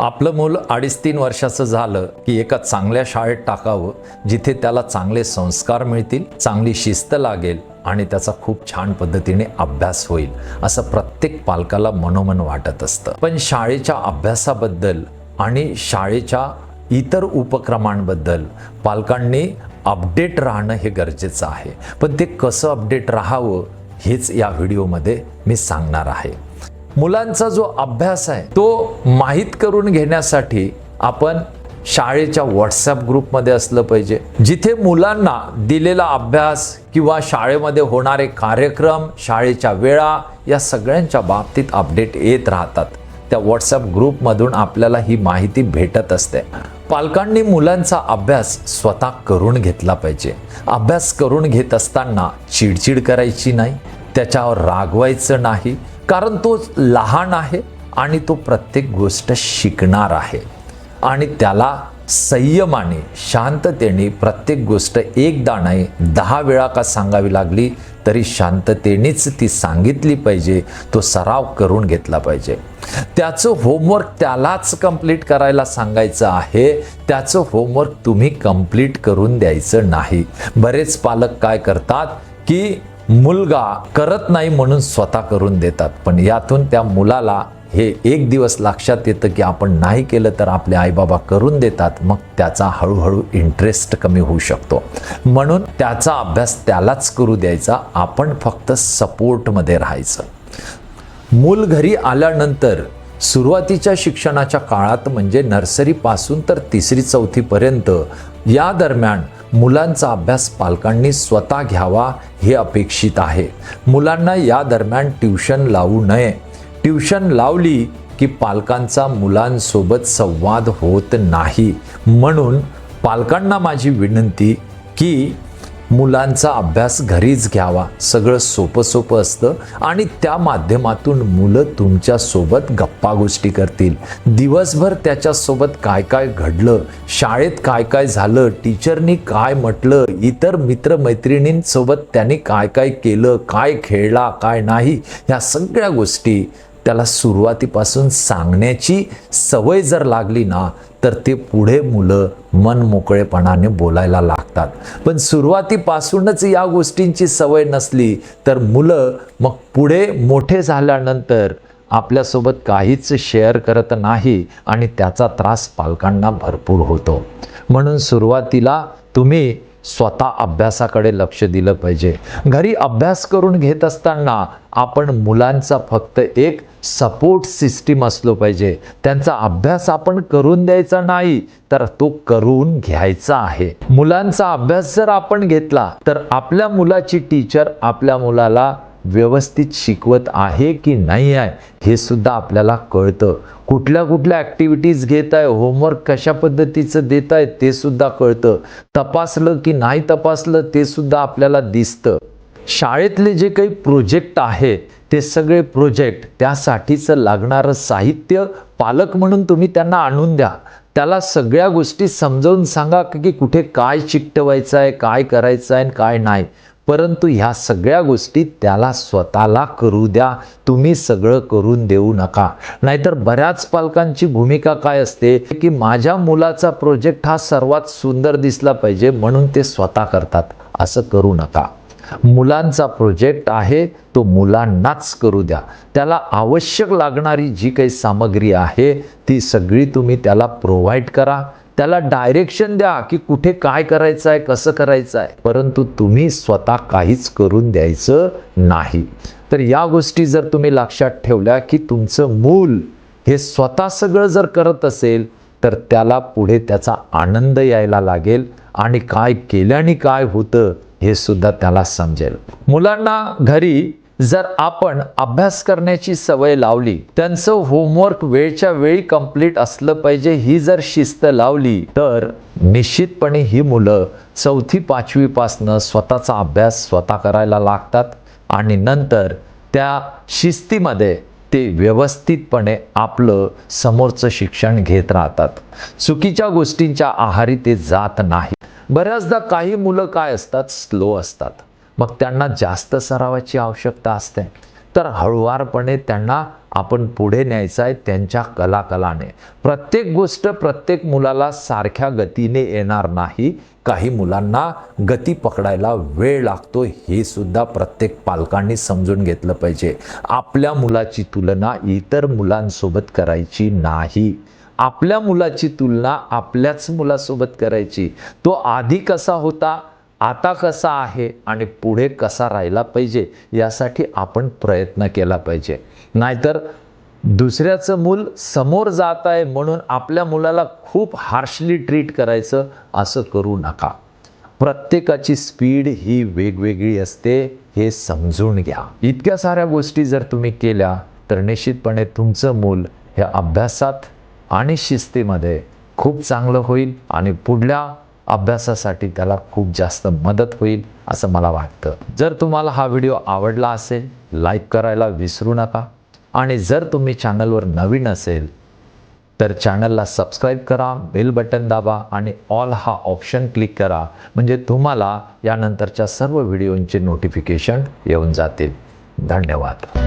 आपलं मूल अडीच तीन वर्षाचं झालं की एका चांगल्या शाळेत टाकावं जिथे त्याला चांगले संस्कार मिळतील चांगली शिस्त लागेल आणि त्याचा खूप छान पद्धतीने अभ्यास होईल असं प्रत्येक पालकाला मनोमन वाटत असतं. पण शाळेच्या अभ्यासाबद्दल आणि शाळेच्या इतर उपक्रमांबद्दल पालकांनी अपडेट राहणं हे गरजेचं आहे. पण ते कसं अपडेट राहावं हेच या व्हिडिओमध्ये मी सांगणार आहे. मुलांचा जो अभ्यास आहे तो माहीत करून घेण्यासाठी आपण शाळेच्या व्हॉट्सअप ग्रुपमध्ये असलं पाहिजे. जिथे मुलांना दिलेला अभ्यास किंवा शाळेमध्ये होणारे कार्यक्रम शाळेच्या वेळा या सगळ्यांच्या बाबतीत अपडेट येत राहतात. त्या व्हॉट्सअप ग्रुपमधून आपल्याला ही माहिती भेटत असते. पालकांनी मुलांचा अभ्यास स्वतः करून घेतला पाहिजे. अभ्यास करून घेत असताना चिडचिड करायची नाही त्याच्यावर रागवायचं नाही कारण तो लहान आहे आणि तो प्रत्येक गोष्ट शिकणार आहे. आणि त्याला संयमाने शांततेने प्रत्येक गोष्ट एकदा नाही दहा वेळा का सांगावी लागली तरी शांततेनेच ती सांगितली पाहिजे तो सराव करून घेतला पाहिजे. त्याचं होमवर्क त्यालाच कंप्लीट करायला सांगायचं आहे त्याचं होमवर्क तुम्ही कंप्लीट करून द्यायचं नाही. बरेच पालक काय करतात की मुलगा करत नाही म्हणून स्वतः करून देतात. पण यातून त्या मुलाला हे एक दिवस लक्षात येतं की आपण नाही केलं तर आपले आईबाबा करून देतात. मग त्याचा हळूहळू इंटरेस्ट कमी होऊ शकतो. म्हणून त्याचा अभ्यास त्यालाच करू द्यायचा. आपण फक्त सपोर्टमध्ये राहायचं. मूल घरी आल्यानंतर सुरुवातीच्या शिक्षणाच्या काळात म्हणजे नर्सरीपासून तर तिसरी चौथीपर्यंत या दरम्यान मुलांचा अभ्यास पालकांनी स्वतः घ्यावा हे अपेक्षित आहे. मुलांना या दरम्यान ट्युशन लावू नये. ट्युशन लावली की पालकांचा मुलांसोबत संवाद होत नाही. म्हणून पालकांना माझी विनंती की मुलांचा अभ्यास घरीच घ्यावा. सगळं सोपं सोपं असतं आणि त्या माध्यमातून मुलं तुमच्यासोबत गप्पा गोष्टी करतील. दिवसभर त्याच्यासोबत काय काय घडलं शाळेत काय काय झालं टीचरनी काय म्हटलं इतर मित्रमैत्रिणींसोबत त्यांनी काय काय केलं काय खेळला काय नाही ह्या सगळ्या गोष्टी त्याला सुरुवातीपासून सांगण्याची सवय जर लागली ना तर ते पुढे मुलं मन मोकळेपणाने बोलायला लागतात. पण सुरुवातीपासूनच या गोष्टींची सवय नसली तर मुलं मग पुढे मोठे झाल्यानंतर आपल्यासोबत काहीच शेअर करत नाही आणि त्याचा त्रास पालकांना भरपूर होतो. म्हणून सुरुवातीला तुम्ही स्वतः अभ्यासाकडे लक्ष दिलं पाहिजे. घरी अभ्यास करून घेत असताना आपण मुलांचा फक्त एक सपोर्ट सिस्टीम असलो पाहिजे. त्यांचा अभ्यास आपण करून द्यायचा नाही तर तो करून घ्यायचा आहे. मुलांचा अभ्यास जर आपण घेतला तर आपल्या मुलाची टीचर आपल्या मुलाला व्यवस्थित शिकवत आहे की नाही आहे हे सुद्धा आपल्याला कळतं. कुठल्या कुठल्या ॲक्टिव्हिटीज घेत आहे होमवर्क कशा पद्धतीचं देत आहे ते सुद्धा कळतं. तपासलं की नाही तपासलं ते सुद्धा आपल्याला दिसतं. शाळेतले जे काही प्रोजेक्ट आहेत ते सगळे प्रोजेक्ट त्यासाठीचं लागणारं साहित्य पालक म्हणून तुम्ही त्यांना आणून द्या. त्याला सगळ्या गोष्टी समजावून सांगा की कुठे काय चिकटवायचं आहे काय करायचं आहे आणि काय नाही. परंतु ह्या सगळ्या गोष्टी त्याला स्वतःला करू द्या. तुम्ही सगळं करून देऊ नका. नाहीतर बऱ्याच पालकांची भूमिका काय असते? की माझ्या मुलाचा प्रोजेक्ट हा सर्वात सुंदर दिसला पाहिजे म्हणून ते स्वतः करतात. असं करू नका. मुलांचा प्रोजेक्ट आहे तो मुलांनाच करू द्या. त्याला आवश्यक लागणारी जी काही सामग्री आहे ती सगळी तुम्ही त्याला प्रोव्हाइड करा. त्याला डायरेक्शन द्या की कुठे काय करायचं आहे कसं करायचं आहे परंतु तुम्ही स्वतः काहीच करून द्यायचं नाही. तर या गोष्टी जर तुम्ही लक्षात ठेवल्या की तुमचं मूल हे स्वतः सगळं जर करत असेल तर त्याला पुढे त्याचा आनंद यायला लागेल आणि काय केल्याने काय होतं हे सुद्धा त्याला समजेल. मुलांना घरी जर आपण अभ्यास करण्याची सवय लावली त्यांचं होमवर्क वेळच्या वेळी कंप्लीट असलं पाहिजे ही जर शिस्त लावली तर निश्चितपणे ही मुलं चौथी पाचवीपासनं स्वतःचा अभ्यास स्वतः करायला लागतात आणि नंतर त्या शिस्तीमध्ये ते व्यवस्थितपणे आपलं समोरचं शिक्षण घेत राहतात. चुकीच्या गोष्टींच्या आहारी ते जात नाही. बऱ्याचदा काही मुलं काय असतात? स्लो असतात. मग त्यांना जास्त सरावाची आवश्यकता असते. तर हळुवारपणे त्यांना आपण पुढे न्यायचं आहे त्यांच्या कलाकलाने. प्रत्येक गोष्ट प्रत्येक मुलाला सारख्या गतीने येणार नाही. काही मुलांना गती पकडायला वेळ लागतो हे सुद्धा प्रत्येक पालकांनी समजून घेतलं पाहिजे. आपल्या मुलाची तुलना इतर मुलांसोबत करायची नाही. आपल्या मुलाची तुलना आपल्याच मुलासोबत करायची. तो आधी कसा होता? आता कसा आहे आणि पुढे कसा राहिला पाहिजे यासाठी आपण प्रयत्न केला पाहिजे. नाहीतर दुसऱ्याचं मूल समोर जात आहे म्हणून आपल्या मुलाला खूप हार्शली ट्रीट करायचं असं करू नका. प्रत्येकाची स्पीड ही वेगवेगळी असते हे समजून घ्या. इतक्या साऱ्या गोष्टी जर तुम्ही केल्या तर निश्चितपणे तुमचं मूल हे अभ्यासात आणि शिस्तीमध्ये खूप चांगलं होईल आणि पुढल्या अभ्यासासाठी त्याला खूप जास्त मदत होईल असं मला वाटतं. जर तुम्हाला हा व्हिडिओ आवडला असेल लाईक करायला विसरू नका. आणि जर तुम्ही चॅनलवर नवीन असेल तर चॅनलला सबस्क्राईब करा बेल बटन दाबा आणि ऑल हा ऑप्शन क्लिक करा. म्हणजे तुम्हाला यानंतरच्या सर्व व्हिडिओंचे नोटिफिकेशन येऊन जातील. धन्यवाद.